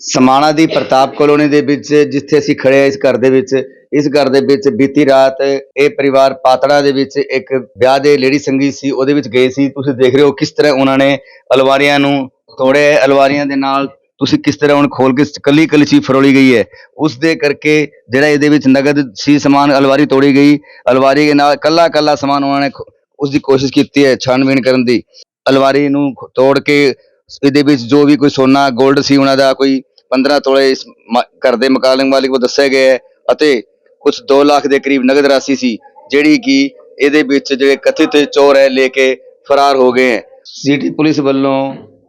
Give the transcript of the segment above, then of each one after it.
ਸਮਾਣਾ ਦੀ ਪ੍ਰਤਾਪ colony ਦੇ ਵਿੱਚ, ਜਿੱਥੇ ਅਸੀਂ ਖੜੇ ਆ ਇਸ ਘਰ ਦੇ ਵਿੱਚ, ਇਸ ਘਰ ਦੇ ਵਿੱਚ ਬੀਤੀ ਰਾਤ ਇਹ ਪਰਿਵਾਰ ਪਾਤੜਾ ਦੇ ਵਿੱਚ ਇੱਕ ਵਿਆਹ ਦੇ ਲੇਡੀ ਸੰਗੀਤ ਸੀ, ਉਹਦੇ ਵਿੱਚ ਗਏ ਸੀ। ਤੁਸੀਂ ਦੇਖ ਰਹੇ ਹੋ ਕਿਸ ਤਰ੍ਹਾਂ ਉਹਨਾਂ ਨੇ ਅਲਵਾਰੀਆਂ ਨੂੰ ਤੋੜਿਆ ਅਲਵਾਰੀਆਂ ਦੇ ਨਾਲ ਤੁਸੀਂ ਕਿਸ ਤਰ੍ਹਾਂ ਹੁਣ ਖੋਲ ਕੇ ਕੱਲੀ ਕੱਲੀ ਚੀਜ਼ ਫਰੋਲੀ ਗਈ ਹੈ। ਉਸ ਦੇ ਕਰਕੇ ਜਿਹੜਾ ਇਹਦੇ ਵਿੱਚ ਨਗਦ ਸੀ ਸਮਾਨ ਅਲਵਾਰੀ ਤੋੜੀ ਗਈ। ਅਲਵਾਰੀ ਦੇ ਨਾਲ ਕੱਲਾ ਕੱਲਾ ਸਮਾਨ ਉਹਨਾਂ ਨੇ ਖੋ- ਉਸ ਦੀ ਕੋਸ਼ਿਸ਼ ਕੀਤੀ ਹੈ ਛਾਣਬੀਣ ਕਰਨ ਦੀ। ਅਲਵਾਰੀ ਨੂੰ ਤੋੜ ਕੇ ਇਹਦੇ ਵਿੱਚ ਜੋ ਵੀ ਕੋਈ ਸੋਨਾ 골ਡ ਸੀ ਉਹਨਾਂ ਦਾ, ਕੋਈ 15 ਤੋਲੇ ਇਸ ਘਰ ਦੇ ਮਕਾਲਿਕ ਮਾਲਿਕ ਨੂੰ ਦੱਸਿਆ ਗਿਆ ਹੈ ਅਤੇ ਕੁਝ 2 ਲੱਖ ਦੇ ਕਰੀਬ ਨਗਦ ਰਾਸ਼ੀ ਸੀ ਜਿਹੜੀ ਕਿ ਇਹਦੇ ਵਿੱਚ ਜਿਹੜੇ ਕਥਿਤ ਚੋਰ ਹੈ ਲੈ ਕੇ ਫਰਾਰ ਹੋ ਗਏ ਹੈ। ਸਿਟੀ ਪੁਲਿਸ ਵੱਲੋਂ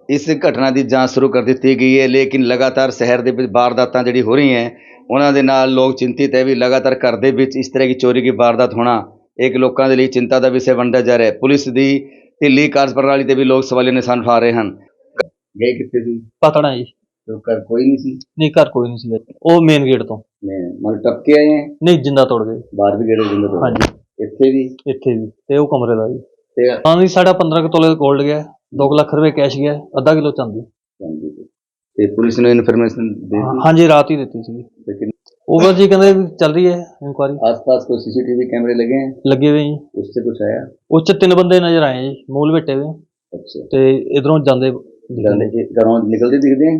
ਇਸ ਘਟਨਾ ਦੀ ਜਾਂਚ ਸ਼ੁਰੂ ਕਰ ਦਿੱਤੀ ਗਈ ਹੈ ਲੇਕਿਨ ਲਗਾਤਾਰ ਸ਼ਹਿਰ ਦੇ ਵਿੱਚ ਵਾਰਦਾਤਾਂ ਜਿਹੜੀ ਹੋ ਰਹੀਆਂ ਹੈ ਉਹਨਾਂ ਦੇ ਨਾਲ ਲੋਕ ਚਿੰਤਿਤ ਹੈ ਵੀ ਲਗਾਤਾਰ ਘਰ ਦੇ ਵਿੱਚ ਇਸ ਤਰ੍ਹਾਂ ਦੀ ਚੋਰੀ ਦੀ ਵਾਰਦਾਤ ਹੋਣਾ ਇੱਕ ਲੋਕਾਂ ਦੇ ਲਈ ਚਿੰਤਾ ਦਾ ਵਿਸ਼ਾ ਬਣਦਾ ਜਾ ਰਿਹਾ ਹੈ। ਪੁਲਿਸ ਦੀ ਢਿੱਲੀ ਕਾਰਜਪ੍ਰਣਾਲੀ ਤੇ ਵੀ ਲੋਕ ਸਵਾਲੀਆ ਨਿਸ਼ਾਨ ਉਠਾ ਰਹੇ ਹਨ। ਗਏ ਕਿੱਥੇ ਸੀ? ਪਤੜਾ ਜੀ। तो कर कोई नहीं ਨਹੀਂ ਘਰ ਕੋਈ ਨਹੀਂ ਸੀ ਜੀ। ਉਹ ਮੇਨ ਗੇਟ ਤੋਂ। मैं मन टप के आए ਨਹੀਂ ਜਿੰਦਾ ਤੋੜ ਗਏ। बाहर भी गेड़े जिंदे तो ਹਾਂਜੀ। इतने भी ਇੱਥੇ ਵੀ। ਤੇ ਉਹ ਕਮਰੇ ਦਾ ਜੀ ते ਤਾਂ ਜੀ ਸਾਡਾ 15 ਕੁ ਤੋਲੇ ਦਾ 골ਡ ਗਿਆ 2 ਲੱਖ ਰੁਪਏ ਕੈਸ਼ ਗਿਆ। ਅੱਧਾ ਕਿਲੋ ਚਾਂਦੀ। ਹਾਂਜੀ ਤੇ। ਪੁਲਿਸ ਨੇ ਇਨਫੋਰਮੇਸ਼ਨ ਦੇ ਦਿੱਤੀ। ਹਾਂਜੀ ਰਾਤ ਹੀ ਦਿੱਤੀ ਸੀ। ਲੇਕਿਨ ਉਹ ਜੀ ਕਹਿੰਦੇ ਚੱਲ ਰਹੀ ਹੈ ਇਨਕੁਆਰੀ ਆਸ-ਪਾਸ ਕੋਈ ਸੀਸੀਟੀਵੀ ਕੈਮਰੇ ਲਗੇ ਹਨ ਲੱਗੇ ਹੋਏ ਜੀ। ਉਸ ਤੇ ਕੁਝ ਆਇਆ? ਉਹ ਚ ਤਿੰਨ ਬੰਦੇ ਨਜ਼ਰ ਆਏ ਜੀ। ਮੂਲ ਬੇਟੇ ਦੇ ਅੱਛਾ। ਤੇ ਇਧਰੋਂ ਜਾਂਦੇ ਜਾਂਦੇ ਜੀ ਘਰੋਂ ਨਿਕਲਦੇ ਦਿਖਦੇ ਹਨ